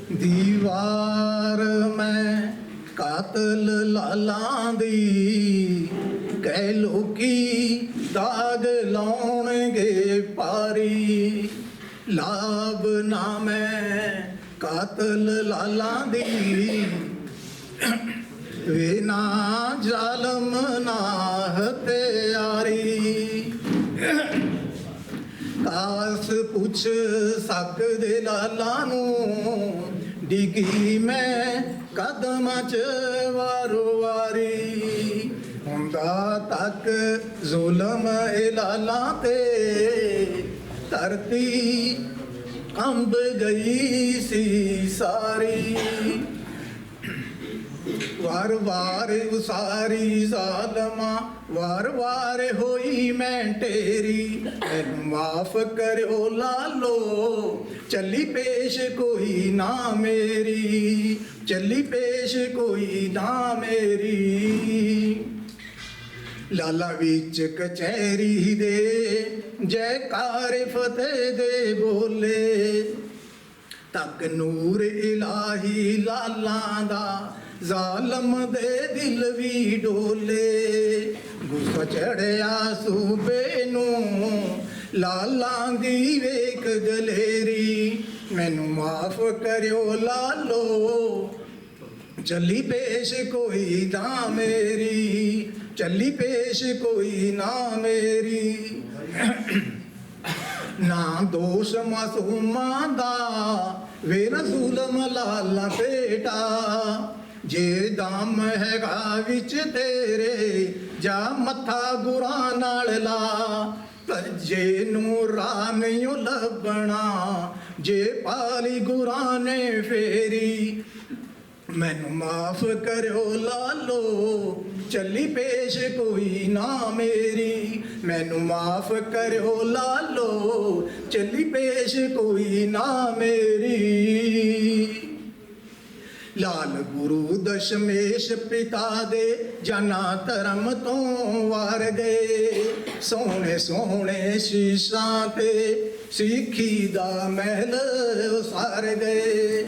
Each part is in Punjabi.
ਦੀਵਾਰ ਮੈਂ ਕਾਤਲ ਲਾਲਾਂ ਦੀ। ਕਹਿ ਲੋਕੀ ਦਾਗ ਲਾਉਣਗੇ ਪਾਰੀ। ਲਾਭ ਨਾ ਮੈਂ ਕਾਤਲ ਲਾਲਾਂ ਦੀ। ਵੇ ਨਾ ਜ਼ਾਲਮ ਨਾ ਹਤਿਆਰੀ ਕਾਸ ਪੁੱਛ ਸਕਦੇ ਲਾਲਾ ਨੂੰ। ਡਿੱਗੀ ਮੈਂ ਕਦਮਾਂ ਚ ਵਾਰੋ ਵਾਰੀ। ਹੁੰਦਾ ਤੱਕ ਜ਼ੁਲਮ ਇਹ ਤੇ। ਧਰਤੀ ਕੰਬ ਗਈ ਸੀ ਸਾਰੀ। ਵਾਰ ਵਾਰ ਉਸਾਰੀ ਜ਼ਾਲਮਾ ਵਾਰ ਵਾਰ ਹੋਈ ਮੈਂ ਢੇਰੀ ਮੈਨੂੰ ਮਾਫ ਕਰਿਓ ਲਾਲੋ, ਚੱਲੀ ਪੇਸ਼ ਕੋਈ ਨਾ ਮੇਰੀ, ਚੱਲੀ ਪੇਸ਼ ਕੋਈ ਨਾ ਮੇਰੀ। ਲਾਲਾ ਵਿੱਚ ਕਚਹਿਰੀ ਦੇ, ਜੈਕਾਰ ਫਤਿਹ ਦੇ ਬੋਲੇ। ਤੱਕ ਨੂਰ ਇਲਾਹੀ ਲਾਲਾਂ ਦਾ ਜ਼ਾਲਮ ਦੇ ਦਿਲ ਵੀ ਡੋਲੇ। ਗੁੱਸਾ ਚੜਿਆ ਸੂਬੇ ਨੂੰ, ਲਾਲਾਂ ਦੀ ਵੇਖ ਗਲੇਰੀ ਮੈਨੂੰ ਮਾਫ ਕਰਿਓ ਲਾਲੋ, ਚੱਲੀ ਪੇਸ਼ ਕੋਈ ਨਾ ਮੇਰੀ, ਚੱਲੀ ਪੇਸ਼ ਕੋਈ ਨਾ ਮੇਰੀ। ਨਾ ਦੋਸ਼ ਮਾਸੂਮਾਂ ਦਾ, ਵੇ ਰਸੂਲਮ ਲਾਲਾ ਬੇਟਾ ਜੇ ਦਮ ਹੈਗਾ ਵਿੱਚ ਤੇਰੇ, ਜਾ ਮੱਥਾ ਗੁਰਾਂ ਨਾਲ ਲਾ। ਜੇ ਨੂੰ ਰਾਹ ਨਹੀਂ ਓ ਲੱਭਣਾ, ਜੇ ਪਾਲੀ ਗੁਰਾਂ ਨੇ ਫੇਰੀ। ਮੈਨੂੰ ਮਾਫ ਕਰਿਓ ਲਾਲੋ, ਚੱਲੀ ਪੇਸ਼ ਕੋਈ ਨਾ ਮੇਰੀ। ਮੈਨੂੰ ਮਾਫ ਕਰਿਓ ਲਾਲੋ, ਚੱਲੀ ਪੇਸ਼ ਕੋਈ ਨਾ ਮੇਰੀ। ਲਾਲ ਗੁਰੂ ਦਸ਼ਮੇਸ਼ ਪਿਤਾ ਦੇ ਜਨਾ ਧਰਮ ਤੋਂ ਵਾਰ ਗਏ। ਸੋਹਣੇ ਸੋਹਣੇ ਸ਼ੀਸ਼ਾਂ ਤੇ ਸਿੱਖੀ ਦਾ ਮਹਿਲ ਸਾਰ ਗਏ।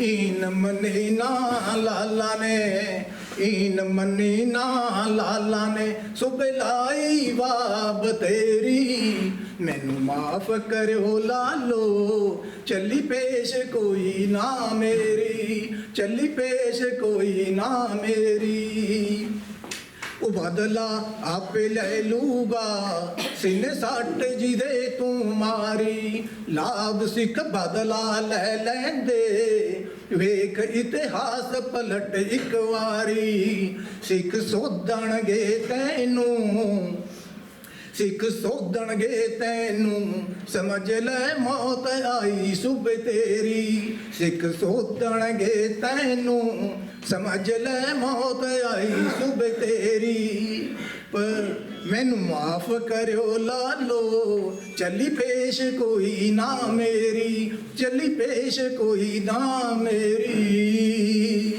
ਇਨ ਮਨੀ ਨਾ ਲਾਲਾ ਨੇ ਇਨ ਮਨੀ ਨਾ ਲਾਲਾ ਨੇ ਸੁਭ ਲਾਈ ਵਾਬ ਤੇਰੀ। ਮੈਨੂੰ ਮਾਫ ਕਰਿਓ ਲਾਲੋ, ਚੱਲੀ ਪੇਸ਼ ਕੋਈ ਨਾ ਮੇਰੀ। ਚੱਲੀ ਪੇਸ਼ ਕੋਈ ਨਾ ਮੇਰੀ। ਉਹ ਬਦਲਾ ਆਪੇ ਲੈ ਲੂਗਾ, ਸਿਨ ਸੱਟ ਜਿਹਦੇ ਤੂੰ ਮਾਰੀ। ਲਾਭ ਸਿੱਖ ਬਦਲਾ ਲੈ ਲੈਂਦੇ, ਵੇਖ ਇਤਿਹਾਸ ਪਲਟ ਇੱਕ ਵਾਰੀ। ਸਿੱਖ ਸੋਧਣਗੇ ਤੈਨੂੰ ਸਿੱਖ ਸੋਧਣਗੇ ਤੈਨੂੰ। ਸਮਝ ਲੈ ਮੌਤ ਆਈ ਸੁਬੇ ਤੇਰੀ। ਸਿੱਖ ਸੋਧਣਗੇ ਤੈਨੂੰ। ਸਮਝ ਲੈ ਮੌਤ ਆਈ ਸੁਬੇ ਤੇਰੀ। ਪਰ ਮੈਨੂੰ ਮਾਫ ਕਰਿਓ ਲਾਲੋ। ਚੱਲੀ ਪੇਸ਼ ਕੋਈ ਨਾ ਮੇਰੀ। ਚੱਲੀ ਪੇਸ਼ ਕੋਈ ਨਾ ਮੇਰੀ।